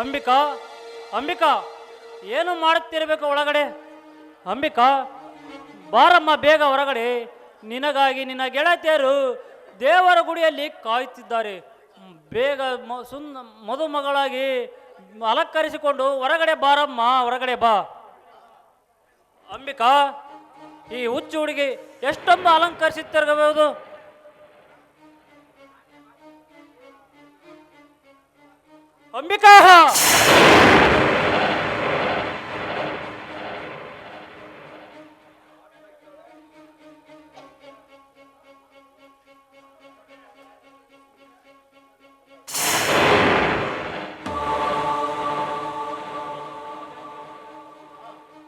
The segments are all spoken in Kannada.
ಅಂಬಿಕಾ ಅಂಬಿಕಾ, ಏನು ಮಾಡುತ್ತಿರಬೇಕು ಒಳಗಡೆ? ಅಂಬಿಕಾ, ಬಾರಮ್ಮ ಬೇಗ ಹೊರಗಡೆ. ನಿನಗಾಗಿ ನಿನ್ನ ಗೆಳತಿಯರು ದೇವರ ಗುಡಿಯಲ್ಲಿ ಕಾಯುತ್ತಿದ್ದಾರೆ. ಬೇಗ ಸುಂದ, ಮದುಮಗಳಾಗಿ ಅಲಂಕರಿಸಿಕೊಂಡು ಹೊರಗಡೆ ಬಾರಮ್ಮ, ಹೊರಗಡೆ ಬಾ. ಅಂಬಿಕಾ, ಈ ಹುಚ್ಚು ಹುಡುಗಿ ಎಷ್ಟೊಂದು ಅಲಂಕರಿಸುತ್ತಿರಬಹುದು? ಅಂಬಿಕಾ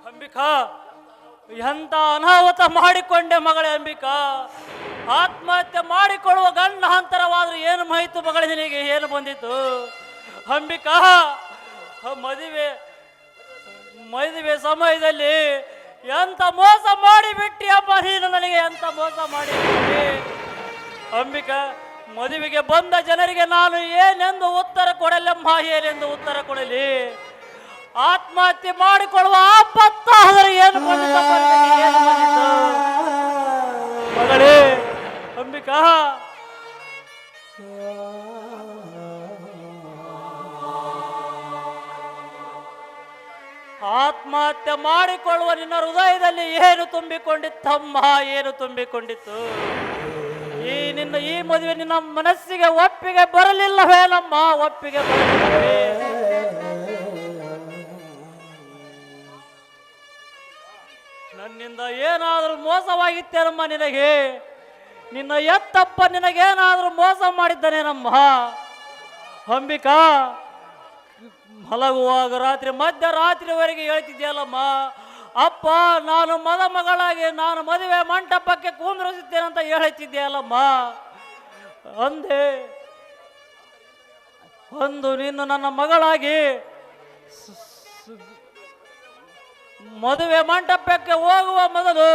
ಅಂಬಿಕಾ, ಎಂತ ಅನಾಹುತ ಮಾಡಿಕೊಂಡೆ ಮಗಳೇ ಅಂಬಿಕಾ? ಆತ್ಮಹತ್ಯೆ ಮಾಡಿಕೊಳ್ಳುವ ಗಂಡ ಹಂತರವಾದ್ರೂ ಏನು ಮಾಹಿತಿ ಮಗಳ ನಿನಗೆ? ಏನು ಬಂದಿತ್ತು? ಅಂಬಿಕಾ ಮದುವೆ ಮದುವೆ ಸಮಯದಲ್ಲಿ ಎಂತ ಮೋಸ ಮಾಡಿಬಿಟ್ಟಿ ಅಪ್ಪ, ನೀನು ನನಗೆ ಎಂತ ಮೋಸ ಮಾಡಿಬಿಟ್ಟಿ ಅಂಬಿಕಾ, ಮದುವೆಗೆ ಬಂದ ಜನರಿಗೆ ನಾನು ಏನೆಂದು ಉತ್ತರ ಕೊಡಲಮ್ಮ ಏನೆಂದು ಉತ್ತರ ಕೊಡಲಿ ಆತ್ಮಹತ್ಯೆ ಮಾಡಿಕೊಳ್ಳುವ ಆಪತ್ತಾದರೆ ಏನು? ಮಗಳೇ, ಅಂಬಿಕಾ ಆತ್ಮಹತ್ಯೆ ಮಾಡಿಕೊಳ್ಳುವ ನಿನ್ನ ಹೃದಯದಲ್ಲಿ ಏನು ತುಂಬಿಕೊಂಡಿತ್ತಮ್ಮ ಏನು ತುಂಬಿಕೊಂಡಿತ್ತು? ಈ ನಿನ್ನ ಈ ಮದುವೆ ನಿನ್ನ ಮನಸ್ಸಿಗೆ ಒಪ್ಪಿಗೆ ಬರಲಿಲ್ಲವೇನಮ್ಮ ಒಪ್ಪಿಗೆ ಬರಲಿಲ್ಲವೇ? ನನ್ನಿಂದ ಏನಾದರೂ ಮೋಸವಾಗಿತ್ತೇನಮ್ಮ ನಿನಗೆ? ನಿನ್ನ ಎತ್ತಪ್ಪ ನಿನಗೇನಾದರೂ ಮೋಸ ಮಾಡಿದ್ದಾನೇನಮ್ಮ? ಅಂಬಿಕಾ ಮಲಗುವಾಗ ರಾತ್ರಿ ಮಧ್ಯರಾತ್ರಿವರೆಗೆ ಹೇಳ್ತಿದ್ದೆಯಲ್ಲಮ್ಮ ಅಪ್ಪ, ನಾನು ಮದ ಮಗಳಾಗಿ ನಾನು ಮದುವೆ ಮಂಟಪಕ್ಕೆ ಕೂಂದ್ರಿಸುತ್ತೇನೆ ಅಂತ ಹೇಳುತ್ತಿದ್ಯಲ್ಲಮ್ಮ ಅಂದೆ ಒಂದು ನೀನು ನನ್ನ ಮಗಳಾಗಿ ಮದುವೆ ಮಂಟಪಕ್ಕೆ ಹೋಗುವ ಮೊದಲು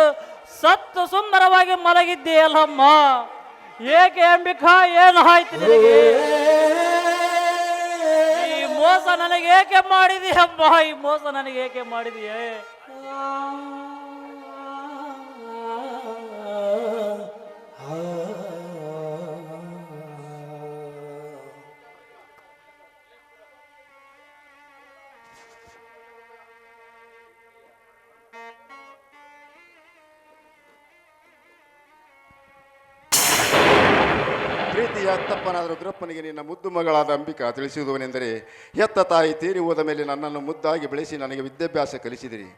ಸತ್ತು ಸುಂದರವಾಗಿ ಮಲಗಿದ್ದೀಯಲ್ಲಮ್ಮ. ಏಕೆ ಅಂಬಿಕಾ, ಏನು ಆಯ್ತು ನಿನಗೆ? ಮೋಸ ನನಗೆ ಏಕೆ ಮಾಡಿದೀಯಮ್ಮ ಈ ಮೋಸ ನನಗೆ ಏಕೆ ಮಾಡಿದೀಯೇ ಪ್ರೀತಿಯ ಅತ್ತಪ್ಪನಾದ ರುದ್ರಪ್ಪನಿಗೆ ನಿನ್ನ ಮುದ್ದು ಮಗಳಾದ ಅಂಬಿಕಾ ತಿಳಿಸಿದುವನೆಂದರೆ, ಎತ್ತ ತಾಯಿ ತೀರಿ ಹೋದ ಮೇಲೆ ನನ್ನನ್ನು ಮುದ್ದಾಗಿ ಬೆಳೆಸಿ ನನಗೆ ವಿದ್ಯಾಭ್ಯಾಸ ಕಲಿಸಿದಿರಿ.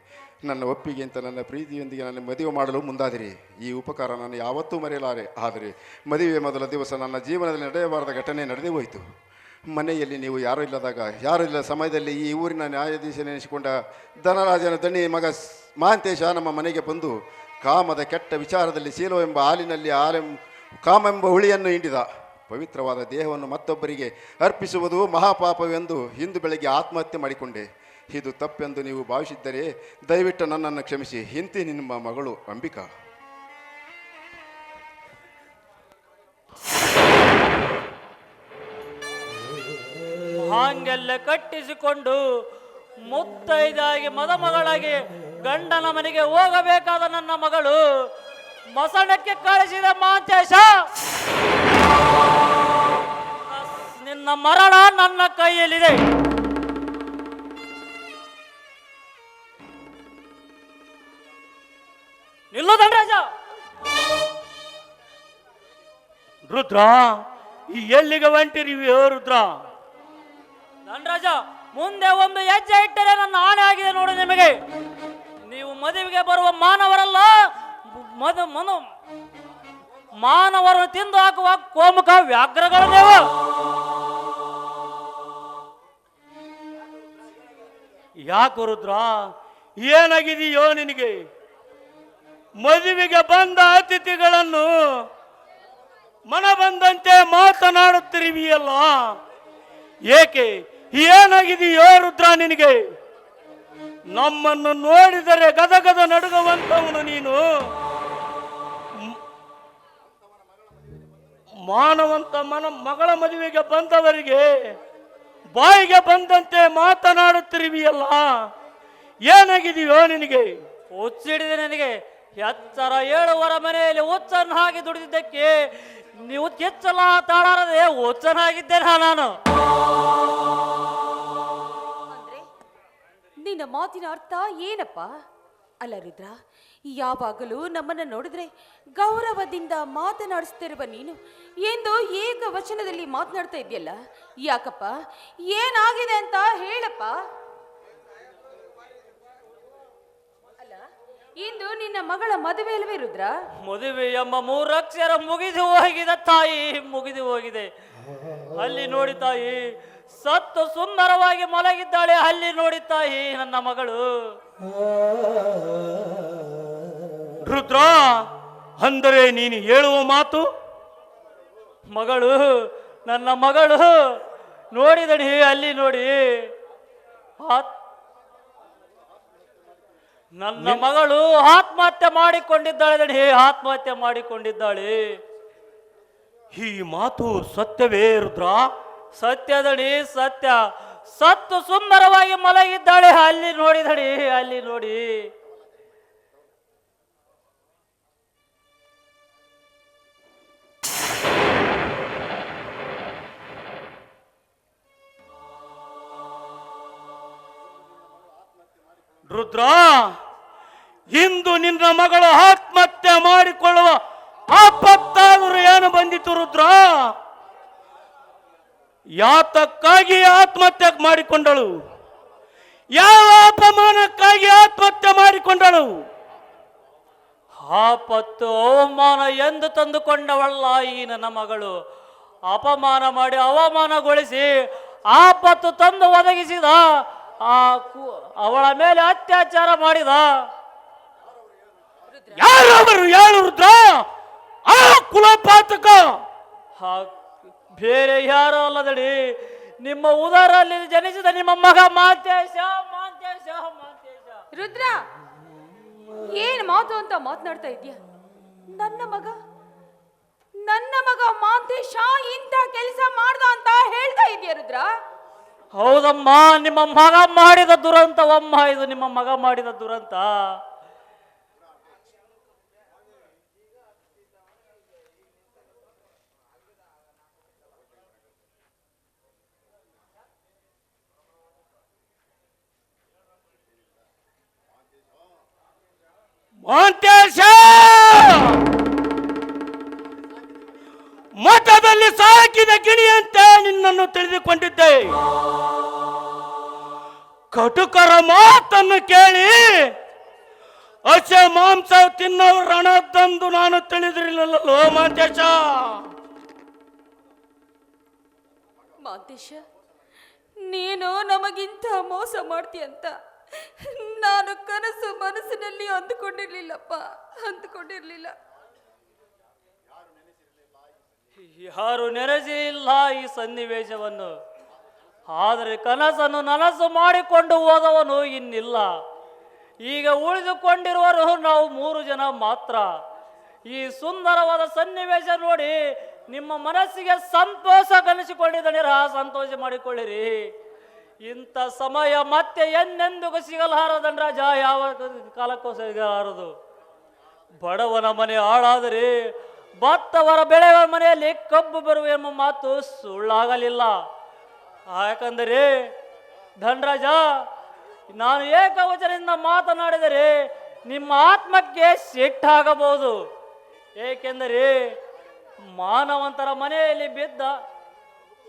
ನನ್ನ ಒಪ್ಪಿಗೆ ಅಂತ ನನ್ನ ಪ್ರೀತಿಯೊಂದಿಗೆ ನನ್ನ ಮದುವೆ ಮಾಡಲು ಮುಂದಾದಿರಿ. ಈ ಉಪಕಾರ ನಾನು ಯಾವತ್ತೂ ಮರೆಯಲಾರೆ. ಆದರೆ ಮದುವೆ ಮೊದಲ ದಿವಸ ನನ್ನ ಜೀವನದಲ್ಲಿ ನಡೆಯಬಾರದ ಘಟನೆ ನಡೆದೇ ಹೋಯಿತು. ಮನೆಯಲ್ಲಿ ನೀವು ಯಾರೂ ಇಲ್ಲದಾಗ, ಯಾರೂ ಇಲ್ಲ ಸಮಯದಲ್ಲಿ ಈ ಊರಿನ ನ್ಯಾಯಾಧೀಶನೆನಿಸಿಕೊಂಡ ಧನರಾಜನ ದಣಿ ಮಗ ಮಹಾಂತೇಶ ನಮ್ಮ ಮನೆಗೆ ಬಂದು ಕಾಮದ ಕೆಟ್ಟ ವಿಚಾರದಲ್ಲಿ ಶೀಲವೆಂಬ ಹಾಲಿನಲ್ಲಿ ಹಾಲೆಂ, ಕಾಮೆಂಬ ಹುಳಿಯನ್ನು ಹಿಂಡಿದ. ಪವಿತ್ರವಾದ ದೇಹವನ್ನು ಮತ್ತೊಬ್ಬರಿಗೆ ಅರ್ಪಿಸುವುದು ಮಹಾಪಾಪವೆಂದು ಇಂದು ಬೆಳಗ್ಗೆ ಆತ್ಮಹತ್ಯೆ ಮಾಡಿಕೊಂಡೆ. ಇದು ತಪ್ಪೆಂದು ನೀವು ಭಾವಿಸಿದ್ದರೆ ದಯವಿಟ್ಟು ನನ್ನನ್ನು ಕ್ಷಮಿಸಿ. ಹಿಂತಿ ನಿಮ್ಮ ಮಗಳು ಅಂಬಿಕಾ. ಹಾಂಗೆಲ್ಲ ಕಟ್ಟಿಸಿಕೊಂಡು ಮುತ್ತೈದಾಗಿ ಮದಮಗಳಾಗಿ ಗಂಡನ ಮನೆಗೆ ಹೋಗಬೇಕಾದ ನನ್ನ ಮಗಳು ಮಸಣಕ್ಕೆ ಕಳಿಸಿದ ಮಾಂತೇಶ. ನಿನ್ನ ಮರಣ ನನ್ನ ಕೈಯಲ್ಲಿದೆ. ನಿಲ್ಲು ರಾಜ ರುದ್ರ ಈ ಎಲ್ಲಿಗೆ ಹೊಂಟಿರಿ ರುದ್ರ? ಧನರಾಜ ಮುಂದೆ ಒಂದು ಹೆಜ್ಜೆ ಇಟ್ಟರೆ ನನ್ನ ಆನೆ ಆಗಿದೆ ನೋಡಿ ನಿಮಗೆ. ನೀವು ಮದುವೆಗೆ ಬರುವ ಮಾನವರಲ್ಲ ಮದು ಮನು ಮಾನವರು ತಿಂದು ಹಾಕುವ ಕೋಮುಖ ವ್ಯಾಘ್ರಗಳು ನೀವು ಯಾಕೆ ರುದ್ರ ಏನಾಗಿದೆಯೋ ನಿನಗೆ? ಮದುವೆಗೆ ಬಂದ ಅತಿಥಿಗಳನ್ನು ಮನ ಬಂದಂತೆ ಮಾತನಾಡುತ್ತಿರುವಿಯಲ್ಲ? ಏಕೆ? ಏನಾಗಿದೆಯೋ ರುದ್ರ ನಿನಗೆ? ನಮ್ಮನ್ನು ನೋಡಿದರೆ ಗದಗದ ನಡುಗುವಂತವನು ನೀನು. ಮಾನವಂತ ಮನ ಮಗಳ ಮದುವೆಗೆ ಬಂದವರಿಗೆ ಬಾಯಿಗೆ ಬಂದಂತೆ ಮಾತನಾಡುತ್ತಿರುವಿಯಲ್ಲ? ಏನಾಗಿದೆಯೋ ನಿನಗೆ? ಹುಚ್ಚಿಡಿದೆ ನನಗೆ. ಎತ್ತರ ಏಳುವರ ಮನೆಯಲ್ಲಿ ಹುಚ್ಚನ್ನು ಹಾಗೆ ದುಡಿದಿದ್ದಕ್ಕೆ ನೀವು ಕೆಚ್ಚಲ ತಾಳಾರದೆ ಹುಚ್ಚನಾಗಿದ್ದೆ ನಾನು? ಅಂದ್ರೆ ನಿನ್ನ ಮಾತಿನ ಅರ್ಥ ಏನಪ್ಪ? ಅಲ್ಲ ರುದ್ರ ಯಾವಾಗಲೂ ನಮ್ಮನ್ನ ನೋಡಿದ್ರೆ ಗೌರವದಿಂದ ಮಾತನಾಡಿಸ್ತಿರುವ ನೀನು. ಎಂದು ಏಕ ವಚನದಲ್ಲಿ ಮಾತನಾಡ್ತಾ ಇದೆಯಲ್ಲ ಯಾಕಪ್ಪ? ಏನಾಗಿದೆ ಅಂತ ಹೇಳಪ್ಪ. ಅಲ್ಲ, ಇಂದು ನಿನ್ನ ಮಗಳ ಮದುವೆ ಅಲ್ವೇ ರುದ್ರ? ಮದುವೆ ಎಂಬ ಮೂರಕ್ಷರ ಮುಗಿದು ಹೋಗಿದೆ ತಾಯಿ, ಮುಗಿದು ಹೋಗಿದೆ. ಅಲ್ಲಿ ನೋಡಿ ತಾಯಿ, ಸತ್ತು ಸುಂದರವಾಗಿ ಮಲಗಿದ್ದಾಳೆ. ಅಲ್ಲಿ ನೋಡಿ ತಾಯಿ, ನನ್ನ ಮಗಳು. ರುದ್ರ ಅಂದರೆ ನೀನು ಹೇಳುವ ಮಾತು? ಮಗಳು ನನ್ನ ಮಗಳು ನೋಡಿದಡಿ ಅಲ್ಲಿ ನೋಡಿ. ನನ್ನ ಮಗಳು ಆತ್ಮಹತ್ಯೆ ಮಾಡಿಕೊಂಡಿದ್ದಾಳೆ ದಣಿ ಆತ್ಮಹತ್ಯೆ ಮಾಡಿಕೊಂಡಿದ್ದಾಳೆ. ಈ ಮಾತು ಸತ್ಯವೇ ರುದ್ರ? ಸತ್ಯದಡಿ ಸತ್ಯ. ಸತ್ತು ಸುಂದರವಾಗಿ ಮಲಗಿದ್ದಾಳೆ ಅಲ್ಲಿ ನೋಡಿದಡಿ ಅಲ್ಲಿ ನೋಡಿ. ರುದ್ರ, ಇಂದು ನಿನ್ನ ಮಗಳು ಆತ್ಮಹತ್ಯೆ ಮಾಡಿಕೊಳ್ಳುವ ಆಪತ್ತಾದರೂ ಏನು ಬಂದಿತು ರುದ್ರ? ಯಾತಕ್ಕಾಗಿ ಆತ್ಮಹತ್ಯೆ ಮಾಡಿಕೊಂಡಳು? ಯಾವ ಅಪಮಾನಕ್ಕಾಗಿ ಆತ್ಮಹತ್ಯೆ ಮಾಡಿಕೊಂಡಳು? ಆಪತ್ತು ಅವಮಾನ ಎಂದು ತಂದುಕೊಂಡವಲ್ಲ ಈ ನನ್ನ ಮಗಳು. ಅಪಮಾನ ಮಾಡಿ ಅವಮಾನಗೊಳಿಸಿ ಆಪತ್ತು ತಂದು ಒದಗಿಸಿದ ಆ ಕು- ಅವಳ ಮೇಲೆ ಅತ್ಯಾಚಾರ ಮಾಡಿದ. ಯಾರವರು ಯಾರು ರುದ್ರ? ಆ ಕುಲಪಾತಕ ಆ ಬೇರೆ ಯಾರು ಅಲ್ಲದಡಿ. ನಿಮ್ಮ ಉದರಲ್ಲಿ ಜನಿಸಿದ ನಿಮ್ಮ ಮಗ ಮಾತೇಶ ಮಾತೇಶ ಮಾತೇಶ. ರುದ್ರ ಏನ್ ಮಾತು ಅಂತ ಮಾತನಾಡ್ತಾ ಇದೀಯ ನನ್ನ ಮಗ ನನ್ನ ಮಗ ಮಾಂತೇಶ ಇಂಥ ಕೆಲಸ ಮಾಡ್ದ ಅಂತ ಹೇಳ್ತಾ ಇದೀಯ ರುದ್ರ? ಹೌದಮ್ಮ ನಿಮ್ಮ ಮಗ ಮಾಡಿದ ದುರಂತವಮ್ಮ ಇದು ನಿಮ್ಮ ಮಗ ಮಾಡಿದ ದುರಂತ. ಮಾಂತೇಶ ಮಠದಲ್ಲಿ ಸಾಕಿದ ಗಿಣಿಯಂತೆ ನಿನ್ನನ್ನು ತಿಳಿದುಕೊಂಡಿದ್ದೆ. ಕಟುಕರ ಮಾತನ್ನು ಕೇಳಿ ಹಸೆ ಮಾಂಸ ತಿನ್ನವ ರಣದಂದು ನಾನು ತಿಳಿದಿರಲಿಲ್ಲ ಓ ಮಾಂತೇಶ ಮಾಂತೇಶ ನೀನು ನಮಗಿಂತ ಮೋಸ ಮಾಡ್ತೀಯಂತ. ನಾನು ಕನಸು ಮನಸ್ಸಿನಲ್ಲಿ ಅಂದುಕೊಂಡಿರ್ಲಿಲ್ಲಪ್ಪ, ಅಂದುಕೊಂಡಿರ್ಲಿಲ್ಲ. ಯಾರು ನೆರೆಸಿಲ್ಲ ಈ ಸನ್ನಿವೇಶವನ್ನು. ಆದರೆ ಕನಸನ್ನು ನನಸು ಮಾಡಿಕೊಂಡು ಹೋದವನು ಇನ್ನಿಲ್ಲ. ಈಗ ಉಳಿದುಕೊಂಡಿರುವರು ನಾವು ಮೂರು ಜನ ಮಾತ್ರ. ಈ ಸುಂದರವಾದ ಸನ್ನಿವೇಶ ನೋಡಿ ನಿಮ್ಮ ಮನಸ್ಸಿಗೆ ಸಂತೋಷ ಕಲಿಸಿಕೊಂಡಿದ್ದೀರ ಸಂತೋಷ ಮಾಡಿಕೊಳ್ಳಿರಿ. ಇಂಥ ಸಮಯ ಮತ್ತೆ ಎನ್ನೆಂದಿಗೂ ಸಿಗಲಾರದನ್ರಾಜ ಯಾವ ಕಾಲಕ್ಕೂ ಸಿಗಲಾರದು ಬಡವನ ಮನೆ ಹಾಳಾದರೆ ಭತ್ತವರ ಬೆಳೆಯುವ ಮನೆಯಲ್ಲಿ ಕಬ್ಬು ಬರುವ ಎಂಬ ಮಾತು ಸುಳ್ಳಾಗಲಿಲ್ಲ. ಯಾಕಂದರೆ, ಧನರಾಜ, ನಾನು ಏಕವಚನದಿಂದ ಮಾತನಾಡಿದರೆ ನಿಮ್ಮ ಆತ್ಮಕ್ಕೆ ಸಿಟ್ಟಾಗಬಹುದು. ಏಕೆಂದರೆ, ಮಾನವಂತರ ಮನೆಯಲ್ಲಿ ಬಿದ್ದ,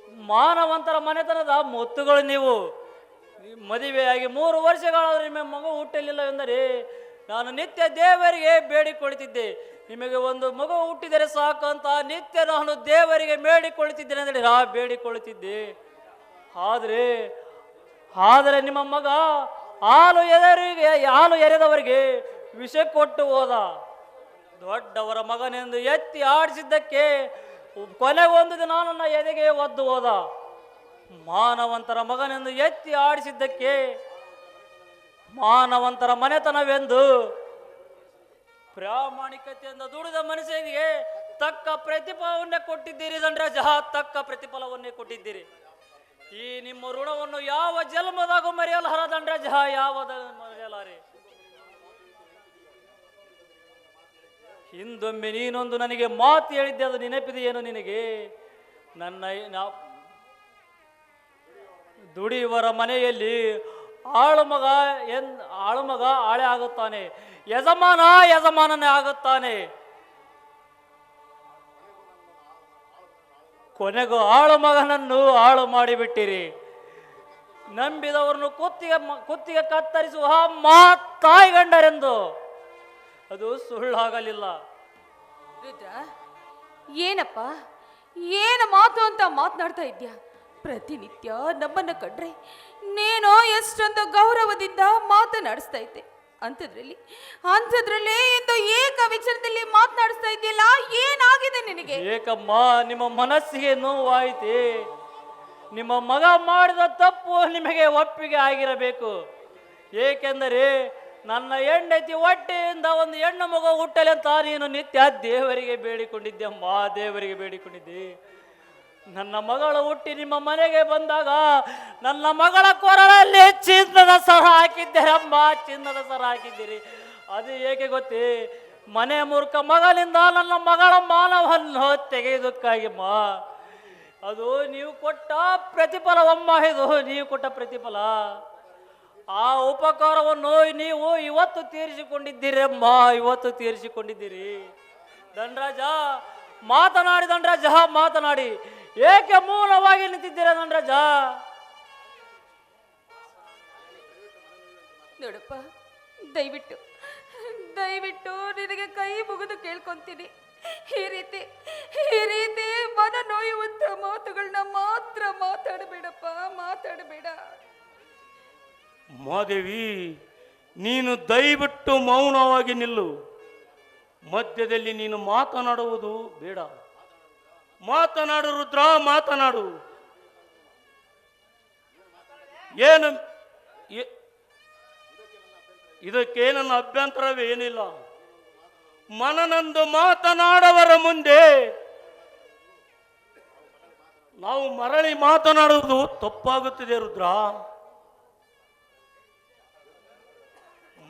ಮಾನವಂತರ ಮನೆತನದ ಮುತ್ತುಗಳು ನೀವು. ಮದುವೆಯಾಗಿ ಮೂರು ವರ್ಷಗಳಾದರೂ ನಿಮ್ಮ ಮಗು ಹುಟ್ಟಲಿಲ್ಲ ಎಂದರೆ ನಾನು ನಿತ್ಯ ದೇವರಿಗೆ ಬೇಡಿಕೊಳ್ತಿದ್ದೆ ನಿಮಗೆ ಒಂದು ಮಗು ಹುಟ್ಟಿದರೆ ಸಾಕು ಅಂತ ನಿತ್ಯ ನಾನು ದೇವರಿಗೆ ಬೇಡಿಕೊಳ್ಳುತ್ತಿದ್ದೇನೆ ಅಂದರೆ ನಾ ಬೇಡಿಕೊಳ್ತಿದ್ದೆ ಆದರೆ ಆದರೆ ನಿಮ್ಮ ಮಗ ಹಾಲು ಎದರಿಗೆ, ಹಾಲು ಎರೆದವರಿಗೆ ವಿಷ ಕೊಟ್ಟು ಹೋದ. ದೊಡ್ಡವರ ಮಗನೆಂದು ಎತ್ತಿ ಆಡಿಸಿದ್ದಕ್ಕೆ ಕೊನೆಗೊಂದು ದಿನ ನನ್ನ ಎದೆಗೆ ಒದ್ದು ಹೋದ. ಮಾನವಂತರ ಮಗನೆಂದು ಎತ್ತಿ ಆಡಿಸಿದ್ದಕ್ಕೆ ಮಾನವಂತರ ಮನೆತನವೆಂದು ಪ್ರಾಮಾಣಿಕತೆಯಿಂದ ದುಡಿದ ಮನುಷ್ಯನಿಗೆ ತಕ್ಕ ಪ್ರತಿಫಲವನ್ನೇ ಕೊಟ್ಟಿದ್ದೀರಿ ದಂಡ್ರಾಜ ತಕ್ಕ ಪ್ರತಿಫಲವನ್ನೇ ಕೊಟ್ಟಿದ್ದೀರಿ. ಈ ನಿಮ್ಮ ಋಣವನ್ನು ಯಾವ ಜನ್ಮದಾಗೂ ಮರೆಯಲಹರ ದಂಡಜ ಯಾವ ಮರೆಯಲಾರೆ ಹಿಂದೊಮ್ಮೆ ನೀನೊಂದು ನನಗೆ ಮಾತು ಹೇಳಿದ್ದೆ, ಅದು ನೆನಪಿದೆಯೇನು ನಿನಗೆ? ನನ್ನ ದುಡಿಯುವರ ಮನೆಯಲ್ಲಿ ಆಳು ಮಗ ಎನ್ ಆಳು ಮಗ ಆಳೆ ಆಗುತ್ತಾನೆ. ಯಜಮಾನ ಯಜಮಾನನೇ ಆಗುತ್ತಾನೆ. ಕೊನೆಗೂ ಆಳು ಮಗನನ್ನು ಆಳು ಮಾಡಿಬಿಟ್ಟಿರಿ. ನಂಬಿದವರನ್ನು ಕುತ್ತಿಗೆ ಕುತ್ತಿಗೆ ಕತ್ತರಿಸುವ ಮಾತಾಯಿ ಗಂಡರೆಂದು. ಅದು ಸುಳ್ಳಾಗಲಿಲ್ಲ. ಏನಪ್ಪ? ಏನು ಮಾತು ಅಂತ ಮಾತನಾಡ್ತಾ ಇದ್ಯಾ? ಪ್ರತಿನಿತ್ಯ ನಮ್ಮನ್ನ ಕಂಡ್ರೆ ನೀನು ಎಷ್ಟೊಂದು ಗೌರವದಿಂದ ಮಾತನಾಡಿಸ್ತಾ ಇದ್ದೆ ಅಂಥದ್ರಲ್ಲಿ ಅಂಥದ್ರಲ್ಲಿ ಎಂದು ಏಕ ವಿಚಾರದಲ್ಲಿ ಮಾತನಾಡಿಸ್ತಾ ಇದೆಯಲ್ಲ ಏನಾಗಿದೆ ನಿನಗೆ? ಏಕಮ್ಮ, ನಿಮ್ಮ ಮನಸ್ಸಿಗೆ ನೋವಾಯಿತೆ. ನಿಮ್ಮ ಮಗ ಮಾಡಿದ ತಪ್ಪು ನಿಮಗೆ ಒಪ್ಪಿಗೆ ಆಗಿರಬೇಕು. ಏಕೆಂದರೆ, ನನ್ನ ಹೆಂಡತಿ ಹೊಟ್ಟೆಯಿಂದ ಒಂದು ಹೆಣ್ಣು ಮಗು ಹುಟ್ಟಲಿ ಅಂತ ನೀನು ನಿತ್ಯ ದೇವರಿಗೆ ಬೇಡಿಕೊಂಡಿದ್ದೆ, ಅಮ್ಮ, ದೇವರಿಗೆ ಬೇಡಿಕೊಂಡಿದ್ದೆ. ನನ್ನ ಮಗಳು ಹುಟ್ಟಿ ನಿಮ್ಮ ಮನೆಗೆ ಬಂದಾಗ ನನ್ನ ಮಗಳ ಕೊರಳಲ್ಲಿ ಚಿನ್ನದ ಸರ ಹಾಕಿದ್ದೀರಮ್ಮ ಚಿನ್ನದ ಸರ ಹಾಕಿದ್ದೀರಿ. ಅದು ಏಕೆ ಗೊತ್ತೇ? ಮನೆ ಮೂರ್ಖ ಮಗಳಿಂದ ನನ್ನ ಮಗಳ ಮಾನವನ್ನು ತೆಗೆಯುವುದಕ್ಕಾಗಿಮ್ಮ ಅದು ನೀವು ಕೊಟ್ಟ ಪ್ರತಿಫಲವಮ್ಮ, ಇದು ನೀವು ಕೊಟ್ಟ ಪ್ರತಿಫಲ. ಆ ಉಪಕಾರವನ್ನು ನೀವು ಇವತ್ತು ತೀರಿಸಿಕೊಂಡಿದ್ದೀರಿ ಅಮ್ಮ ಇವತ್ತು ತೀರಿಸಿಕೊಂಡಿದ್ದೀರಿ. ದಂಡರಾಜ ಮಾತನಾಡಿ ದಂಡರಾಜ ಮಾತನಾಡಿ. ಏಕೆ ಮೂಲವಾಗಿ ನಿಂತಿದ್ದೀರ ರಾಜ ನೋಡಪ್ಪ ದಯವಿಟ್ಟು ದಯವಿಟ್ಟು ನಿನಗೆ ಕೈ ಮುಗಿದು ಕೇಳ್ಕೊಂತೀನಿ. ಈ ರೀತಿ ಈ ರೀತಿ ಮನ ನೋಯುವಂತ ಮಾತುಗಳನ್ನ ಮಾತ್ರ ಮಾತಾಡಬೇಡಪ್ಪ ಮಾತಾಡಬೇಡ. ಮಾದೇವಿ ನೀನು ದಯವಿಟ್ಟು ಮೌನವಾಗಿ ನಿಲ್ಲು. ಮಧ್ಯದಲ್ಲಿ ನೀನು ಮಾತನಾಡುವುದು ಬೇಡ. ಮಾತನಾಡು ರುದ್ರ, ಮಾತನಾಡು. ಏನು ಇದಕ್ಕೇನನ್ನ ಇದಕ್ಕೆ ನನ್ನ ಅಭ್ಯಂತರವೇನಿಲ್ಲ ಮನನಂದು ಮಾತನಾಡವರ ಮುಂದೆ ನಾವು ಮರಳಿ ಮಾತನಾಡುವುದು ತಪ್ಪಾಗುತ್ತಿದೆ ರುದ್ರ.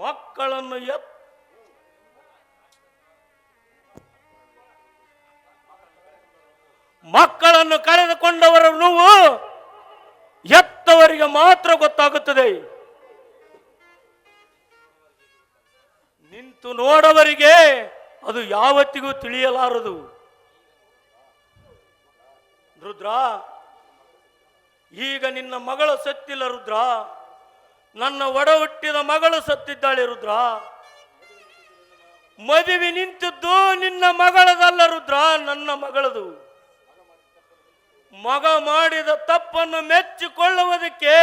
ಮಕ್ಕಳನ್ನು ಎತ್ ಮಕ್ಕಳನ್ನು ಕರೆದುಕೊಂಡವರು ನೋವು ಎತ್ತವರಿಗೆ ಮಾತ್ರ ಗೊತ್ತಾಗುತ್ತದೆ. ನಿಂತು ನೋಡವರಿಗೆ ಅದು ಯಾವತ್ತಿಗೂ ತಿಳಿಯಲಾರದು. ರುದ್ರ, ಈಗ ನಿನ್ನ ಮಗಳು ಸತ್ತಿಲ್ಲ ರುದ್ರ. ನನ್ನ ಒಡ ಹುಟ್ಟಿದ ಮಗಳು ಸತ್ತಿದ್ದಾಳೆ ರುದ್ರ. ಮದುವೆ ನಿಂತಿದ್ದು ನಿನ್ನ ಮಗಳದಲ್ಲ ರುದ್ರ, ನನ್ನ ಮಗಳದು. ಮಗ ಮಾಡಿದ ತಪ್ಪನ್ನು ಮೆಚ್ಚಿಕೊಳ್ಳುವುದಕ್ಕೆ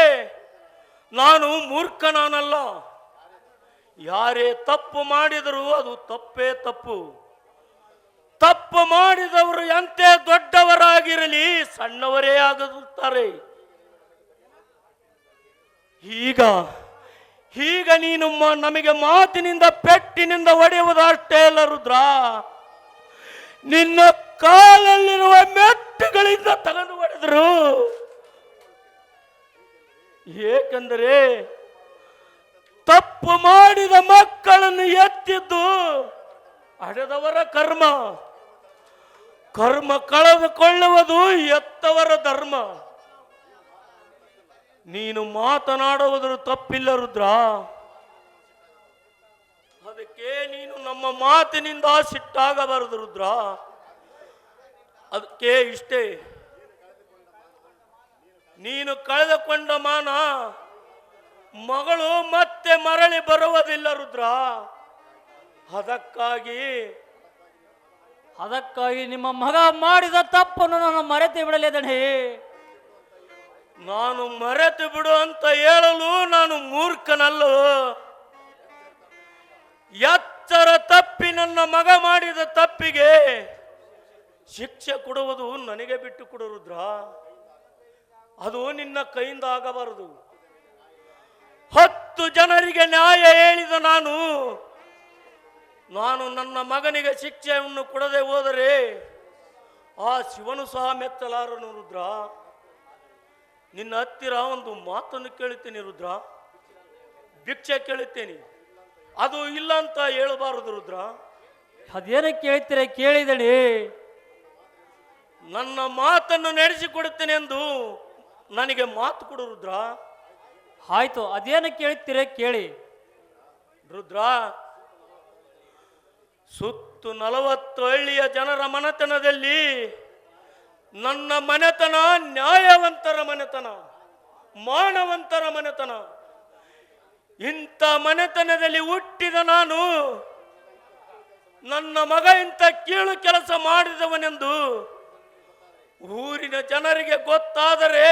ನಾನು ಮೂರ್ಖನಾನಲ್ಲ. ಯಾರೇ ತಪ್ಪು ಮಾಡಿದರೂ ಅದು ತಪ್ಪೇ ತಪ್ಪು. ತಪ್ಪು ಮಾಡಿದವರು ಎಂತೆ ದೊಡ್ಡವರಾಗಿರಲಿ, ಸಣ್ಣವರೇ ಆಗುತ್ತಾರೆ ಈಗ ಈಗ ನೀನು ನಮಗೆ ಮಾತಿನಿಂದ, ಪೆಟ್ಟಿನಿಂದ ಹೊಡೆಯುವುದಷ್ಟೇ ಅಲ್ಲ ರುದ್ರ. ನಿನ್ನ ಕಾಲಲ್ಲಿರುವ ಮೆಟ್ಟುಗಳಿಂದ ತಗೊಂಡು ಹೊಡೆದರು. ಏಕೆಂದರೆ ತಪ್ಪು ಮಾಡಿದ ಮಕ್ಕಳನ್ನು ಎತ್ತಿದ್ದು ಹಡೆದವರ ಕರ್ಮ. ಕರ್ಮ ಕಳೆದುಕೊಳ್ಳುವುದು ಎತ್ತವರ ಧರ್ಮ. ನೀನು ಮಾತನಾಡುವುದ್ರ ತಪ್ಪಿಲ್ಲ ರುದ್ರ. ಅದಕ್ಕೆ ನೀನು ನಮ್ಮ ಮಾತಿನಿಂದ ಸಿಟ್ಟಾಗಬಾರದು ರುದ್ರ. ಅದಕ್ಕೆ ಇಷ್ಟೇ. ನೀನು ಕಳೆದುಕೊಂಡ ಮಾನ ಮಗಳು ಮತ್ತೆ ಮರಳಿ ಬರುವುದಿಲ್ಲ, ರುದ್ರ. ಅದಕ್ಕಾಗಿ ಅದಕ್ಕಾಗಿ ನಿಮ್ಮ ಮಗ ಮಾಡಿದ ತಪ್ಪನ್ನು ನಾನು ಮರೆತು ಬಿಡಲಿದ್ದೇನೆ ನಾನು ಮರೆತು ಬಿಡು ಅಂತ ಹೇಳಲು ನಾನು ಮೂರ್ಖನಲ್ಲ. ಎತ್ತರ ತಪ್ಪಿ ನನ್ನ ಮಗ ಮಾಡಿದ ತಪ್ಪಿಗೆ ಶಿಕ್ಷೆ ಕೊಡುವುದು ನನಗೆ ಬಿಟ್ಟು ಕೊಡು ರುದ್ರ. ಅದು ನಿನ್ನ ಕೈಯಿಂದ ಆಗಬಾರದು. ಹತ್ತು ಜನರಿಗೆ ನ್ಯಾಯ ಹೇಳಿದ ನಾನು ನಾನು ನನ್ನ ಮಗನಿಗೆ ಶಿಕ್ಷೆಯನ್ನು ಕೊಡದೆ ಹೋದರೆ ಆ ಶಿವನು ಸಹ ಮೆತ್ತಲಾರನು ರುದ್ರ. ನಿನ್ನ ಹತ್ತಿರ ಒಂದು ಮಾತನ್ನು ಕೇಳುತ್ತೇನೆ ರುದ್ರ. ಭಿಕ್ಷೆ ಕೇಳುತ್ತೇನೆ. ಅದು ಇಲ್ಲ ಅಂತ ಹೇಳಬಾರದು ರುದ್ರ. ಅದೇನಕ್ಕೆ ಕೇಳ್ತೀರ ಕೇಳಿದಳಿ ನನ್ನ ಮಾತನ್ನು ನಡೆಸಿಕೊಡುತ್ತೇನೆ ಎಂದು ನನಗೆ ಮಾತು ಕೊಡು ರುದ್ರ. ಆಯ್ತು ಅದೇನು ಕೇಳ್ತೀರ ಕೇಳಿ. ರುದ್ರ ಸುತ್ತು ನಲವತ್ತು ಹಳ್ಳಿಯ ಜನರ ಮನೆತನದಲ್ಲಿ ನನ್ನ ಮನೆತನ ನ್ಯಾಯವಂತರ ಮನೆತನ ಮಾನವಂತರ ಮನೆತನ. ಇಂಥ ಮನೆತನದಲ್ಲಿ ಹುಟ್ಟಿದ ನಾನು ನನ್ನ ಮಗ ಇಂಥ ಕೀಳು ಕೆಲಸ ಮಾಡಿದವನೆಂದು ಊರಿನ ಜನರಿಗೆ ಗೊತ್ತಾದರೆ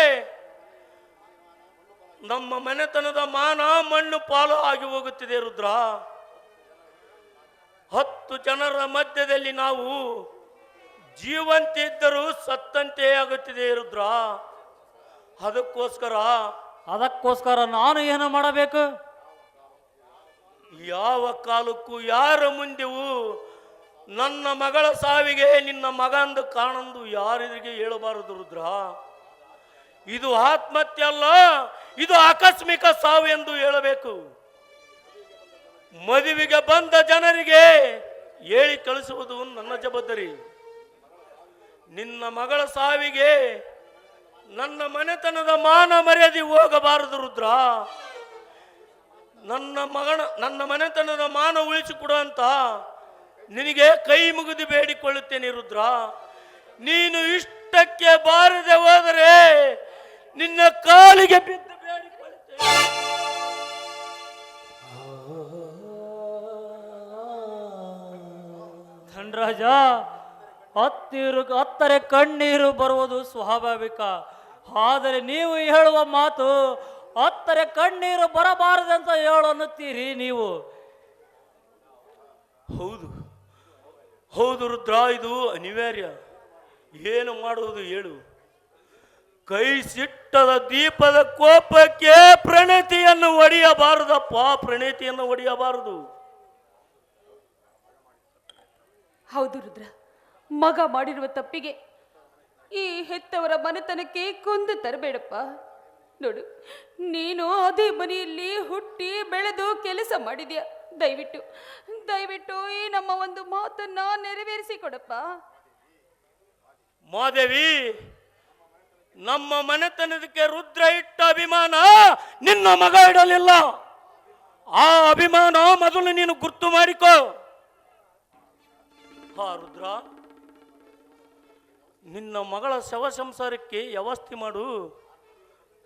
ನಮ್ಮ ಮನೆತನದ ಮಾನ ಮಣ್ಣು ಪಾಲು ಆಗಿ ಹೋಗುತ್ತಿದೆ ರುದ್ರ. ಹತ್ತು ಜನರ ಮಧ್ಯದಲ್ಲಿ ನಾವು ಜೀವಂತ ಇದ್ದರೂ ಸತ್ತಂತೆ ಆಗುತ್ತಿದೆ ರುದ್ರ. ಅದಕ್ಕೋಸ್ಕರ ಅದಕ್ಕೋಸ್ಕರ ನಾನು ಏನು ಮಾಡಬೇಕು? ಯಾವ ಕಾಲಕ್ಕೂ ಯಾರ ಮುಂದೆವು ನನ್ನ ಮಗಳ ಸಾವಿಗೆ ನಿನ್ನ ಮಗಂದು ಕಾಣಂದು ಯಾರಿಗೆ ಹೇಳಬಾರದು ರುದ್ರ ಇದು ಆತ್ಮಹತ್ಯೆ ಅಲ್ಲ, ಇದು ಆಕಸ್ಮಿಕ ಸಾವು ಎಂದು ಹೇಳಬೇಕು. ಮದುವೆಗೆ ಬಂದ ಜನರಿಗೆ ಹೇಳಿ ಕಳಿಸುವುದು ನನ್ನ ಜವಾಬ್ದಾರಿ. ನಿನ್ನ ಮಗಳ ಸಾವಿಗೆ ನನ್ನ ಮನೆತನದ ಮಾನ ಮರ್ಯಾದೆ ಹೋಗಬಾರದು ರುದ್ರ ನನ್ನ ಮಗನ, ನನ್ನ ಮನೆತನದ ಮಾನ ಉಳಿಸಿಕೊಡು ಅಂತ ನಿನಗೆ ಕೈ ಮುಗಿದು ಬೇಡಿಕೊಳ್ಳುತ್ತೇನೆ, ರುದ್ರ. ನೀನು ಇಷ್ಟಕ್ಕೆ ಬಾರದೆ ಹೋದರೆ ನಿನ್ನ ಕಾಲಿಗೆ ಬಿದ್ದು ಬೇಡಿಕೊಳ್ಳುತ್ತೇನೆ. ಧನರಾಜ, ಹತ್ತಿರು, ಹತ್ತರೆ ಕಣ್ಣೀರು ಬರುವುದು ಸ್ವಾಭಾವಿಕ. ಆದರೆ ನೀವು ಹೇಳುವ ಮಾತು ಹತ್ತರೆ ಕಣ್ಣೀರು ಬರಬಾರದಂತ ಹೇಳು ಅನ್ನುತ್ತೀರಿ ನೀವು. ಹೌದು. ಹೌದು ರುದ್ರ, ಇದು ಅನಿವಾರ್ಯ. ಏನು ಮಾಡುವುದು ಹೇಳು. ಕೈ ಸಿಟ್ಟದ ದೀಪದ ಕೋಪಕ್ಕೆ ಪ್ರಣತಿಯನ್ನು ಒಡೆಯಬಾರದಪ್ಪ ಪ್ರಣತಿಯನ್ನು ಒಡೆಯಬಾರದು. ಹೌದು ರುದ್ರ, ಮಗ ಮಾಡಿರುವ ತಪ್ಪಿಗೆ ಈ ಹೆತ್ತವರ ಮನೆತನಕ್ಕೆ ಕೊಂದು ತರಬೇಡಪ್ಪ. ನೋಡು, ನೀನು ಅದೇ ಮನೆಯಲ್ಲಿ ಹುಟ್ಟಿ ಬೆಳೆದು ಕೆಲಸ ಮಾಡಿದ್ಯಾ? ದಯವಿಟ್ಟು ದಯವಿಟ್ಟು ಈ ನಮ್ಮ ಒಂದು ಮಾತನ್ನ ನೆರವೇರಿಸಿ ಕೊಡಪ್ಪ. ಮಾದೇವಿ, ನಮ್ಮ ಮನೆತನದಕ್ಕೆ ರುದ್ರ ಇಟ್ಟ ಅಭಿಮಾನ ನಿನ್ನ ಮಗ ಇಡಲಿಲ್ಲ. ಆ ಅಭಿಮಾನ ಮೊದಲು ನೀನು ಗುರ್ತು ಮಾಡಿಕೋ. ಹಾ ರುದ್ರ, ನಿನ್ನ ಮಗಳ ಶವ ಸಂಸಾರಕ್ಕೆ ವ್ಯವಸ್ಥೆ ಮಾಡು.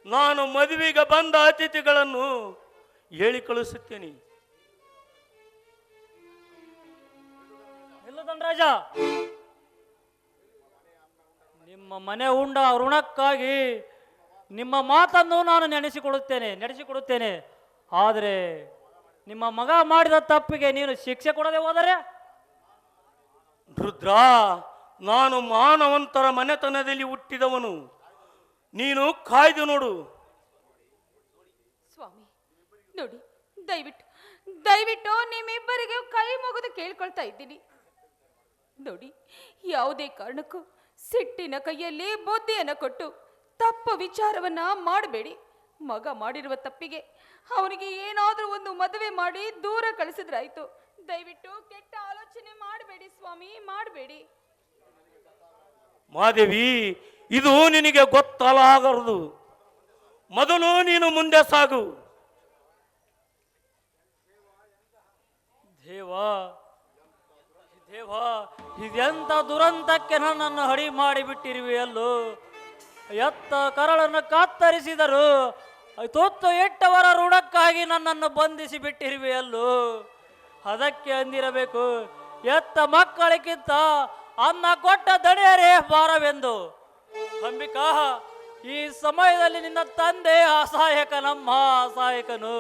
ನಾನು ಮದುವೆಗೆ ಬಂದ ಅತಿಥಿಗಳನ್ನು ಹೇಳಿ ಕಳಿಸುತ್ತೇನೆ. ಧನರಾಜ. ನಿಮ್ಮ ಮನೆ ಉಂಡ ಋಣಕ್ಕಾಗಿ ನಿಮ್ಮ ಮಾತನ್ನು ನಾನು ನೆನೆಸಿಕೊಳ್ಳುತ್ತೇನೆ ನಡೆಸಿಕೊಡುತ್ತೇನೆ ಆದರೆ ನಿಮ್ಮ ಮಗ ಮಾಡಿದ ತಪ್ಪಿಗೆ ನೀನು ಶಿಕ್ಷೆ ಕೊಡದೆ ಹೋದರೆ? ರುದ್ರ ನಾನು ಮಾನವಂತರ ಮನೆತನದಲ್ಲಿ ಹುಟ್ಟಿದವನು. ನೀನು ಕಾಯ್ದು ನೋಡು. ಸ್ವಾಮಿ ನೋಡಿ ದಯವಿಟ್ಟು ದಯವಿಟ್ಟು ನಿಮ್ಮಿಬ್ಬರಿಗೆ ಕೈ ಮುಗಿದು ಕೇಳ್ಕೊಳ್ತಾ ಇದ್ದೀನಿ. ನೋಡಿ, ಯಾವುದೇ ಕಾರಣಕ್ಕೂ ಸಿಟ್ಟಿನ ಕೈಯಲ್ಲಿ ಬುದ್ಧಿಯನ್ನು ಕೊಟ್ಟು ತಪ್ಪ ವಿಚಾರವನ್ನ ಮಾಡಬೇಡಿ. ಮಗ ಮಾಡಿರುವ ತಪ್ಪಿಗೆ ಅವನಿಗೆ ಏನಾದರೂ ಒಂದು ಮದುವೆ ಮಾಡಿ ದೂರ ಕಳಿಸಿದ್ರಾಯ್ತು. ದಯವಿಟ್ಟು ಕೆಟ್ಟ ಆಲೋಚನೆ ಮಾಡಬೇಡಿ ಸ್ವಾಮಿ, ಮಾಡಬೇಡಿ. ಮಾದೇವಿ, ಇದು ನಿನಗೆ ಗೊತ್ತಲಾಗರದು. ಮೊದಲು ನೀನು ಮುಂದೆ ಸಾಗು. ದೇವ ದೇವ, ಇದೆಂತ ದುರಂತಕ್ಕೆ ನನ್ನನ್ನು ಹಡಿ ಮಾಡಿಬಿಟ್ಟಿರುವೆ ಅಲ್ಲೋ ಎತ್ತ ಕರಳನ್ನು ಕಾತ್ತರಿಸಿದರು, ತೊತ್ತು ಎಟ್ಟವರ ಋಣಕ್ಕಾಗಿ ನನ್ನನ್ನು ಬಂಧಿಸಿ ಬಿಟ್ಟಿರುವೆ ಅಲ್ಲೋ ಅದಕ್ಕೆ ಅಂದಿರಬೇಕು, ಎತ್ತ ಮಕ್ಕಳಿಗಿಂತ ಅನ್ನ ಕೊಟ್ಟ ದಣಿಯರೇ ಭಾರವೆಂದು. ಅಂಬಿಕಾ, ಈ ಸಮಯದಲ್ಲಿ ನಿನ್ನ ತಂದೆ ಅಸಹಾಯಕ, ನಮ್ಮ ಅಸಹಾಯಕನು.